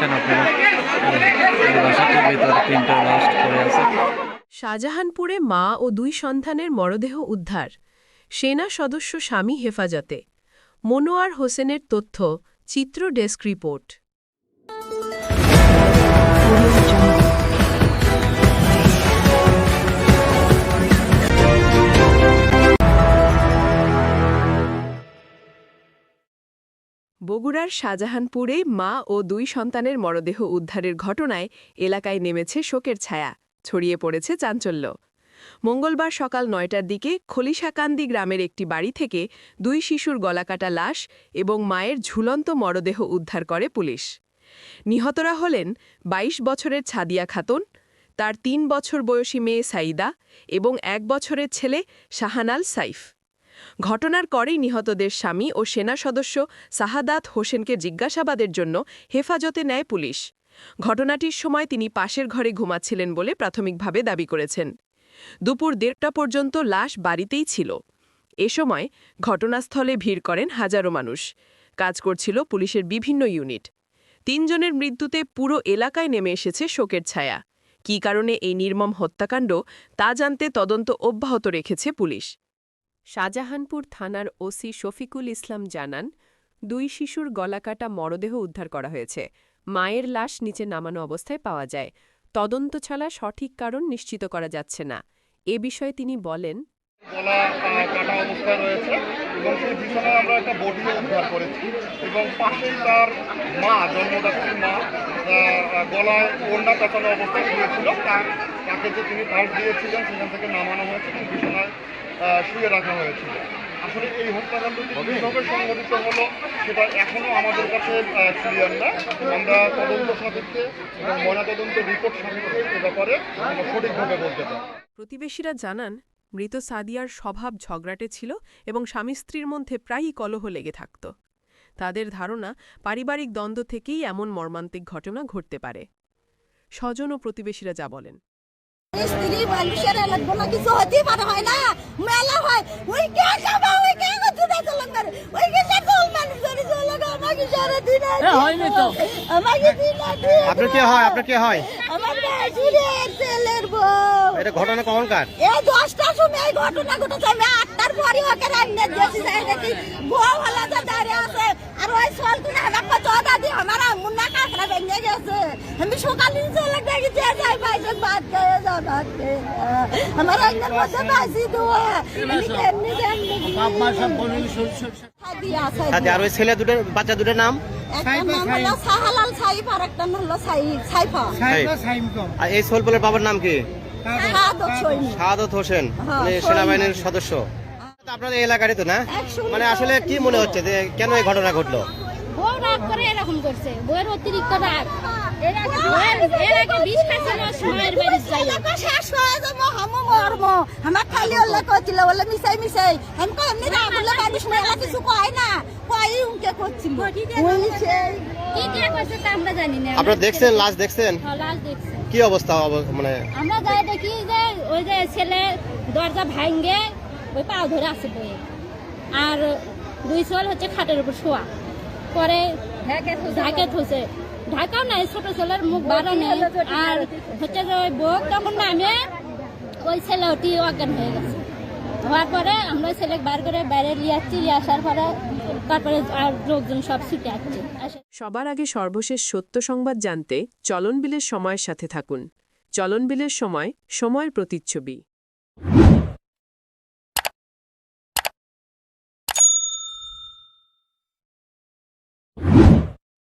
দেখছেন শাহজাহানপুরে মা ও দুই সন্তানের মরদেহ উদ্ধার। সেনা সদস্য স্বামী হেফাজতে। মনোয়ার হোসেনের তথ্য, চিত্র ডেস্ক রিপোর্ট। বগুড়ার শাহজাহানপুরে মা ও দুই সন্তানের মরদেহ উদ্ধারের ঘটনায় এলাকায় নেমেছে শোকের ছায়া, ছড়িয়ে পড়েছে চাঞ্চল্য। মঙ্গলবার সকাল নয়টার দিকে খলিশাকান্দি গ্রামের একটি বাড়ি থেকে দুই শিশুর গলাকাটা লাশ এবং মায়ের ঝুলন্ত মরদেহ উদ্ধার করে পুলিশ। নিহতরা হলেন ২২ বছরের ছাদিয়া খাতুন, তার তিন বছর বয়সী মেয়ে সাইদা এবং এক বছরের ছেলে শাহানাল সাইফ। ঘটনার করেই নিহতদের স্বামী ও সেনা সদস্য সাহাদাত হোসেনকে জিজ্ঞাসাবাদের জন্য হেফাজতে নেয় পুলিশ। ঘটনাটির সময় তিনি পাশের ঘরে ঘুমাচ্ছিলেন বলে প্রাথমিকভাবে দাবি করেছেন। দুপুর দেড়টা পর্যন্ত লাশ বাড়িতেই ছিল। এ সময় ঘটনাস্থলে ভিড় করেন হাজারো মানুষ। কাজ করছিল পুলিশের বিভিন্ন ইউনিট। তিনজনের মৃত্যুতে পুরো এলাকায় নেমে এসেছে শোকের ছায়া। কী কারণে এই নির্মম হত্যাকাণ্ড তা জানতে তদন্ত অব্যাহত রেখেছে পুলিশ। শাহজাহানপুর থানার ওসি শফিকুল ইসলাম জানান, দুই শিশুর গলাকাটা মরদেহ উদ্ধার করা হয়েছে। মায়ের লাশ নিচে নামানো অবস্থায় পাওয়া যায়। তদন্ত ছাড়া সঠিক কারণ নিশ্চিত করা যাচ্ছে না। এ বিষয়ে তিনি বলেন গলায় ওড়না পেঁচানো অবস্থায় শুয়েছিল। তার তাকে যে তিনি পাল্ট দিয়েছিলেন সেখান থেকে নামানো হয়েছে এবং বিছানায় শুয়ে রাখা হয়েছিল। আসলে এই হত্যাকাণ্ডটি কীভাবে সংঘটিত হলো সেটা এখনও আমাদের কাছে ক্লিয়ার না। আমরা তদন্ত সাপেক্ষে এবং ময়নাতদন্ত রিপোর্ট সাপেক্ষে এ ব্যাপারে আমরা সঠিকভাবে বলতে পারি প্রতিবেশীরা জানান মৃত সাদিয়ার স্বভাব ঝগড়াটে ছিল এবং স্বামী স্ত্রীর মধ্যে প্রায়ই কলহ লেগে থাকত। তাদের ধারণা পারিবারিক দ্বন্দ্ব থেকেই এমন মর্মান্তিক ঘটনা ঘটতে পারে। স্বজন ও প্রতিবেশীরা যা বলেন। স্ত্রী মানুষের লাগবো না কিছু হতেই পারে হয় না? মেলা হয়। ওই কে যাবা? ওই কে তুই চলন করে? ওই কে সকল মানুষ ধরে চলে আমাকে সারা দিন হয়নি তো। আমাকে দিন আপনার কে হয়? আপনার কে হয়? আমার বাসুরের ছেলের বউ। এটা ঘটনা কখনকার এই দশটার সময় এই ঘটনা ঘটেছে। আমি আটটার পরে ওকে রান্না দিয়েছি যাই নাকি বউ হলা দাঁড়িয়ে আছে। আর ওই সল আমি সকালে চলে গেছি যে যাই বাইরে ভাত খেয়ে যা ভাত খেয়ে। আমার মধ্যে বাসি আর ওই ছেলে দুটোর বাচ্চা দুটোর নাম? এই সোলপলের বাবার নাম কি? শাহাদত হোসেন হ্যাঁ, উনি সেনাবাহিনীর সদস্য। আপনাদের এই এলাকারই তো না? মানে আসলে কি মনে হচ্ছে যে কেন এই ঘটনা ঘটলো? বউ রাগ করে এরকম করছে। বউয়ের অতিরিক্ত রাগ। বউয়ের- এর আগে বিষ খাচ্ছে সময়ের বাড়ি যাই শেষ হয়ে যাব হামো মরবো আমার খালি ওলে কইছিল ওলে মিশাই মিশাই। আমি কই এমনি না বললে মানুষ মেলা কিছু কয় না? কই উনকে করছিল? ওই কি করছে তা আমরা জানি না। আপনারা দেখছেন লাশ দেখছেন? হ্যাঁ, লাশ কি অবস্থা মানে আমরা যাই দেখি যে ওই যে ছেলে দরজা ভাঙ্গে ওই পা ধরে আছে বইয়ে আর দুই ছোয়াল হচ্ছে খাটের উপর শোয়া। পরে ঢাকে থুছে ঢাকাও নাই ছোট ছেলের মুখ বারো নেই। আর হচ্ছে যে ওই বউ তখন নামে ওই ছেলে ওটি অজ্ঞান হয়ে গেছে। হওয়ার পরে আমরা ছেলে বার করে বাইরে নিয়ে আসছি। নিয়ে আসার পরে তারপরে আর লোকজন সব ছুটে আসছে। সবার আগে সর্বশেষ সত্য সংবাদ জানতে চলন বিলের সময়ের সাথে থাকুন। চলন বিলের সময় সময়ের প্রতিচ্ছবি।